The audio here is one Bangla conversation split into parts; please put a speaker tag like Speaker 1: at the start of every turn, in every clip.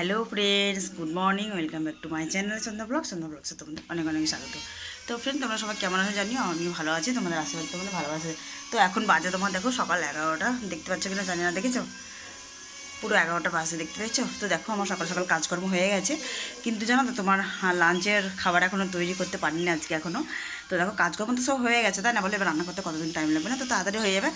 Speaker 1: Hello friends, good morning, welcome back to my channel Sandhya blog. Sandhya ব্লগসে তোমাদের অনেক অনেক স্বাগত। তো ফ্রেন্ড, তোমরা সবাই কেমন আছে জানিও? আমিও ভালো আছি, তোমাদের আশীর্বাদ তোমাদের ভালোবাসে তো এখন বাজে তোমার, দেখো সকাল এগারোটা, দেখতে পাচ্ছ কিনা জানি না, দেখেছ? পুরো এগারোটা বাজে দেখতে পেয়েছ? তো দেখো, আমার সকাল সকাল কাজকর্ম হয়ে গেছে। কিন্তু জানো তো, তোমার লাঞ্চের খাবার এখনও তৈরি করতে পারিনি আজকে এখনও তো দেখো, কাজকর্ম তো সব হয়ে গেছে, তাই না? বলে এবার রান্না করতে কতদিন টাইম লাগবে না? তো তাড়াতাড়ি হয়ে যাবে।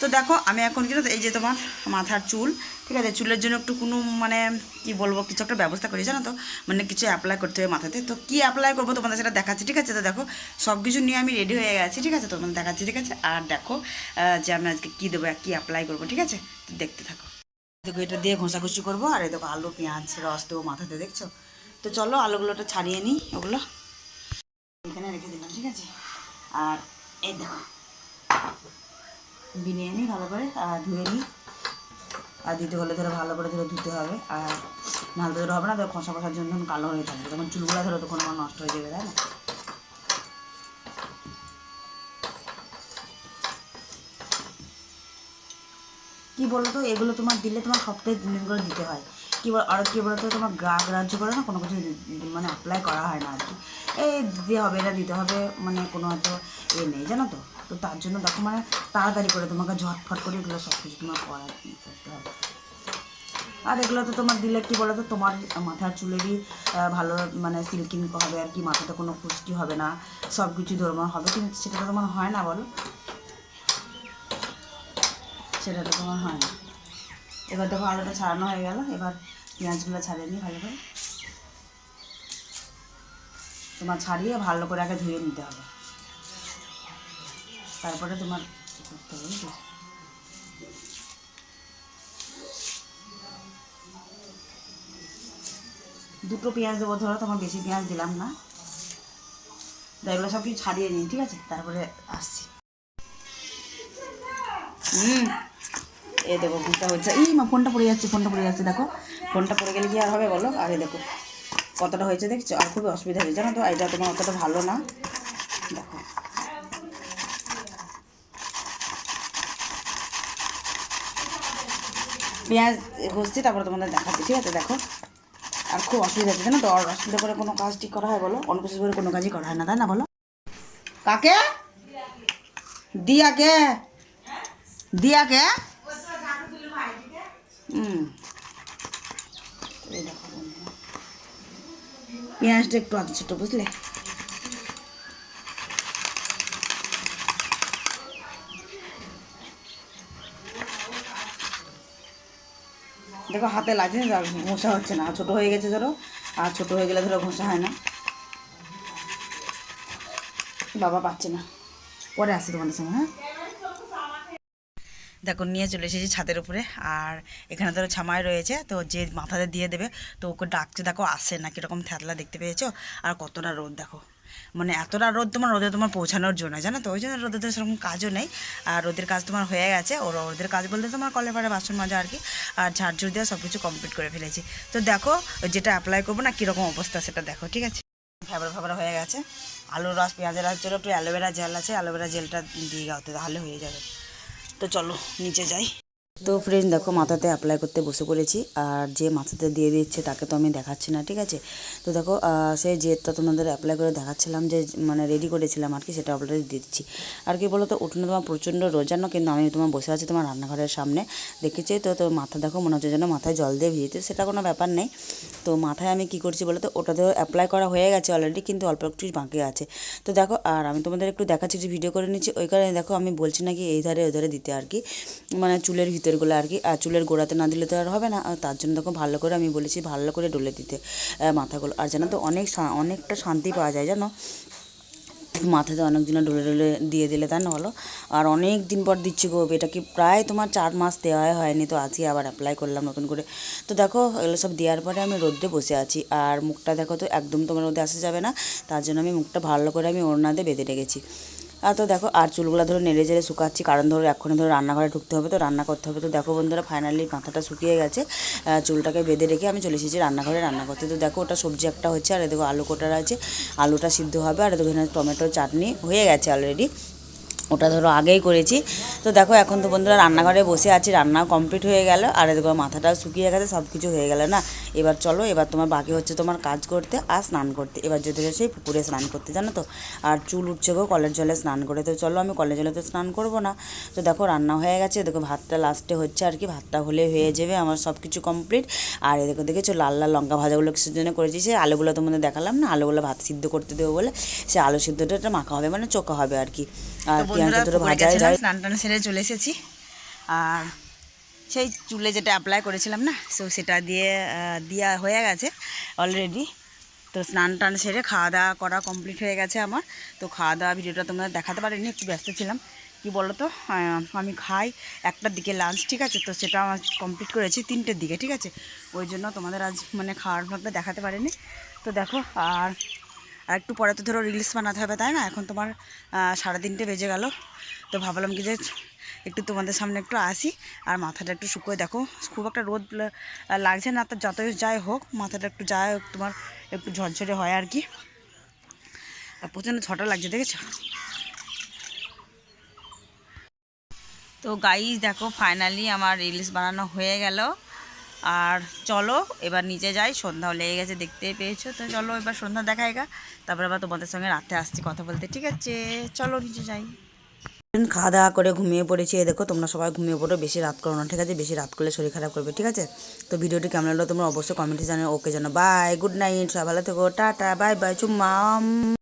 Speaker 1: তো দেখো, আমি এখন কিন্তু এই যে তোমার মাথার চুল, ঠিক আছে? চুলের জন্য একটু কোনো মানে কি বলব, কিছু একটা ব্যবস্থা করি, জানো তো? মানে কিছু অ্যাপ্লাই করতে হবে মাথাতে। তো কি অ্যাপ্লাই করব তোমাদের সেটা দেখাচ্ছি, ঠিক আছে? তো দেখো, সব কিছু নিয়ে আমি রেডি হয়ে গেছি, ঠিক আছে? তোমাদের দেখাচ্ছি, ঠিক আছে? আর দেখো যে আমি আজকে কী দেবো, কী অ্যাপ্লাই করব, ঠিক আছে? তো দেখতে থাকো। দেখো এটা দিয়ে ঘষাঘষি করব, আর এই দেখো আলু, পেঁয়াজ, রস দেবো মাথাতে, দেখছ? তো চলো আলুগুলোটা ছাড়িয়ে নিই, ওগুলো এখানে রেখে দিলাম, ঠিক আছে? আর এই দেখো বিনিয়ে নিই ভালো করে আর ধুয়ে নিই। আর দিতে হলে ধরো ভালো করে ধরে ধুতে হবে, আর নাহলে ধরো হবে না, ধরো খসা খসার জন্য কালো হয়ে থাকবে। তখন চুলগুলো ধরো তখন আমার নষ্ট হয়ে যাবে, তাই না? কি বলতো? এগুলো তোমার দিলে তোমার সপ্তাহে তিন দিতে হয়। কি বল, আর কি বলতো? তোমার গ্রা গ্রাহ্য করে না, কোনো কিছু মানে অ্যাপ্লাই করা হয় না আর কি। এই দিতে হবে, এটা দিতে হবে মানে কোনো হয়তো এ নেই, জানো তো? তো তার জন্য দেখো মানে তাড়াতাড়ি করে তোমাকে ঝটফট করে এগুলো সব কিছু তোমার করা করতে হবে। আর এগুলো তো তোমার দিলে কি বলতো? তোমার মাথার চুলেরই ভালো মানে সিল্কিং হবে আর কি, মাথাতে কোনো খুশকি হবে না সব কিছু ধর্ম হবে। কিন্তু সেটা তো তোমার হয় না বলো। সেটা তো তোমার হয় না। এবার দেখো আলুটা ছাড়ানো হয়ে গেল, এবার পেঁয়াজগুলো ছাড়িয়ে নিই ভালো করে। তোমার ছাড়িয়ে ভালো করে আগে ধুয়ে নিতে হবে। তারপরে তোমার দুটো পেঁয়াজ দেবো, ধরো তোমার বেশি পেঁয়াজ দিলাম না। এগুলো সব কিছু ছাড়িয়ে নিই, ঠিক আছে? তারপরে আসছি। হুম। এ দেখো ঘুরটা হচ্ছে। এই মা, ফোনটা পড়ে যাচ্ছে, ফোনটা পড়ে যাচ্ছে, দেখো। ফোনটা পড়ে গেলে কি আর হবে বলো? আরে দেখো, কতটা হয়েছে দেখছ? আর খুবই অসুবিধা হয়েছে, জানো তো? এটা তোমার অতটা ভালো না। দেখো। পেঁয়াজ ঘষছি, তারপরে তোমাদের দেখাচ্ছি, ঠিক আছে? দেখো। আর খুব অসুবিধা হচ্ছে জানো তো? আর অসুবিধা করে কোনো কাজ ঠিক করা হয় বলো? অনুপস্থিত করে কোনো কাজই করা হয় না, তাই না বলো? কাকে? দিয়াকে? দিয়াকে হুম। পেঁয়াজটা একটু আধ ছোটো বুঝলে? দেখো হাতে লাগছে না, ঘষা হচ্ছে না। ছোটো হয়ে গেছে ধরো। আর ছোটো হয়ে গেলে ধরো ঘষা হয় না। বাবা পাচ্ছে না। পরে আসছি তোমাদের সঙ্গে হ্যাঁ? দেখো, নিয়ে চলে এসেছি ছাদের উপরে। আর এখানে ধরো ছামাই রয়েছে, তো যে মাথাতে দিয়ে দেবে, তো ওকে ডাকছে, দেখো আসে না, কীরকম থ্যাতলা দেখতে পেয়েছ? আর কতটা রোদ, দেখো। মানে এতটা রোদ তোমার, রোদে তোমার পৌঁছানোর জন্য, জানো তো? ওই জন্য রোদে তো সেরকম কাজও নেই। আর রোদের কাজ তোমার হয়ে গেছে, ওর রোদের কাজ বলতে তোমার কলে পারে বাসন মাজা আর কি, আর ঝাড়ঝুড় দেওয়া সব কিছু কমপ্লিট করে ফেলেছি। তো দেখো যেটা অ্যাপ্লাই করব না, কীরকম অবস্থা সেটা দেখো, ঠিক আছে? ফেবরা ফেবরা হয়ে গেছে। আলুর রস, পেঁয়াজের রস ছিল একটু অ্যালোভেরা জেল আছে, অ্যালোভেরা জেলটা দিয়ে গাওতে তাহলে হয়ে যাবে। তো চলো নিচে যাই। তো ফ্রেন্ড দেখো, মাথাতে অ্যাপ্লাই করতে বসে পড়েছি, আর যে মাথাতে দিয়ে দিচ্ছে তাকে তো আমি দেখাচ্ছি না, ঠিক আছে? তো দেখো সেই যেটা তোমাদের অ্যাপ্লাই করে দেখাচ্ছিলাম, যে মানে রেডি করেছিলাম আর কি, সেটা অলরেডি দিচ্ছি। আর কি বলো তো উঠোনে তোমার প্রচণ্ড রোজানো কিন্তু আমি তোমার বসে আছি তোমার রান্নাঘরের সামনে, দেখেছি তো তো মাথা দেখো, মনে হচ্ছে যেন মাথায় জল দিয়ে ভিজেতে সেটা কোনো ব্যাপার নেই। তো মাথায় আমি কি করছি বলো তো ওটা তো অ্যাপ্লাই করা হয়ে গেছে অলরেডি কিন্তু অল্প একটু বাকি আছে। তো দেখো, আর আমি তোমাদের একটু দেখাচ্ছি, যে ভিডিও করে নিচ্ছি, ওই কারণে দেখো, আমি বলছি নাকি, এই ধারে ওই ধারে দিতে আর কি। মানে চুলের ভিতরগুলো আর কি চুলের গোড়াতে না দিলে তো আর হবে না। তার জন্য দেখো ভালো করে আমি বলেছি, ভালো করে ডলে দিতে মাথাগুলো। আর জানো তো, অনেক অনেকটা শান্তি পাওয়া যায় জানো? মাথাতে অনেক দিনে ডলে ডলে দিয়ে দিলে তাই না বলো। আর অনেক দিন পর দিচ্ছি গো, এটা কি প্রায় তোমার চার মাস দেওয়াই হয়নি তো আজকে আবার অ্যাপ্লাই করলাম নতুন করে। তো দেখো, এগুলো সব দেওয়ার পরে আমি রোদ্রে বসে আছি, আর মুখটা দেখো তো একদম তোমার রোদে আসা যাবে না। তার জন্য আমি মুখটা ভালো করে আমি ওড়না দিয়ে বেঁধে রেখেছি। আর তো দেখো, আর চুলগুলো ধরো নেড়ে জেড়ে শুকাচ্ছি। কারণ ধরো এখনই ধরো রান্নাঘরে ঢুকতে হবে, তো রান্না করতে হবে। তো দেখো বন্ধুরা ফাইনালি মাথাটা শুকিয়ে গেছে। চুলটাকে বেঁধে রেখে আমি চলে এসেছি রান্নাঘরে রান্না করতে। তো দেখো, ওটা সবজি একটা হচ্ছে, আর দেখো আলু কোটার আছে। আলুটা সিদ্ধ হবে, আর দেখো এখানে টমেটো চাটনি হয়ে গেছে অলরেডি ওটা ধরো আগেই করেছি। তো দেখো এখন তো বন্ধুরা রান্নাঘরে বসে আছি, রান্নাও কমপ্লিট হয়ে গেল। আর এদিকে মাথাটাও শুকিয়ে গেছে সব কিছু হয়ে গেল না? এবার চলো, এবার তোমার বাকি হচ্ছে তোমার কাজ করতে আর স্নান করতে। এবার যদি সেই পুকুরে স্নান করতে, জানো তো? আর চুল উঠছে গো কলের জলে স্নান করে। তো চলো, আমি কলের জলে তো স্নান করব না। তো দেখো রান্না হয়ে গেছে দেখো ভাতটা লাস্টে হচ্ছে আর কি, ভাতটা হলে হয়ে যাবে আমার সব কিছু কমপ্লিট আর এদিকে দেখেছ লাল লাল লঙ্কা ভাজাগুলো কিসের জন্য করেছি সে আলুগুলো তোমাদের দেখালাম না? আলুগুলো ভাত সিদ্ধ করতে দেবো বলে সে আলু সিদ্ধটা মাখা হবে মানে চোখা হবে আর কি। আর ধরো ভাজাই
Speaker 2: স্নান টান সেরে চলে এসেছি। আর সেই চুলে যেটা অ্যাপ্লাই করেছিলাম না সো সেটা দিয়ে দেওয়া হয়ে গেছে অলরেডি তো স্নান টান সেরে খাওয়া দাওয়া করা কমপ্লিট হয়ে গেছে আমার। তো খাওয়া দাওয়া ভিডিওটা তোমরা দেখাতে পারিনি একটু ব্যস্ত ছিলাম। কি বলো তো আমি খাই একটার দিকে লাঞ্চ ঠিক আছে? তো সেটা আমার কমপ্লিট করেছি তিনটের দিকে ঠিক আছে? ওই জন্য তোমাদের আজ মানে খাওয়ার ভাগটা দেখাতে পারিনি। তো দেখো আর আর একটু পরে তো ধরো রিলস বানাতে হবে, তাই না? এখন তোমার সাড়ে বেজে গেল। তো ভাবলাম কি যে একটু তোমাদের সামনে একটু আসি, আর মাথাটা একটু শুকোয় দেখো। খুব একটা রোদ লাগছে না, তো যতই যাই হোক, মাথাটা একটু যায় হোক, তোমার একটু ঝরঝরে হয় আর কি। আর প্রচণ্ড ছটা লাগছে, দেখেছ? তো গাইজ দেখো ফাইনালি আমার রিলস বানানো হয়ে গেল। আর চলো, এবার নিচে যাই। সন্ধ্যাও লেগে গেছে, দেখতেই পেয়েছ। তো চলো, এবার সন্ধ্যা দেখায় গা। তারপর আবার তোমাদের সঙ্গে রাতে আসছি কথা বলতে, ঠিক আছে? চলো, নিচে যাই।
Speaker 1: খাওয়া দাওয়া করে ঘুমিয়ে পড়েছি। এই দেখো, তোমরা সবাই ঘুমিয়ে পড়ো, বেশি রাত করো না, ঠিক আছে? বেশি রাত করলে শরীর খারাপ করবে, ঠিক আছে? তো ভিডিওটি কেমন লাগল তোমরা অবশ্যই কমেন্টে জানো ওকে জানো বাই গুড নাইট সবাই ভালো থেকো, টাটা বাই বাই চুম্মাম।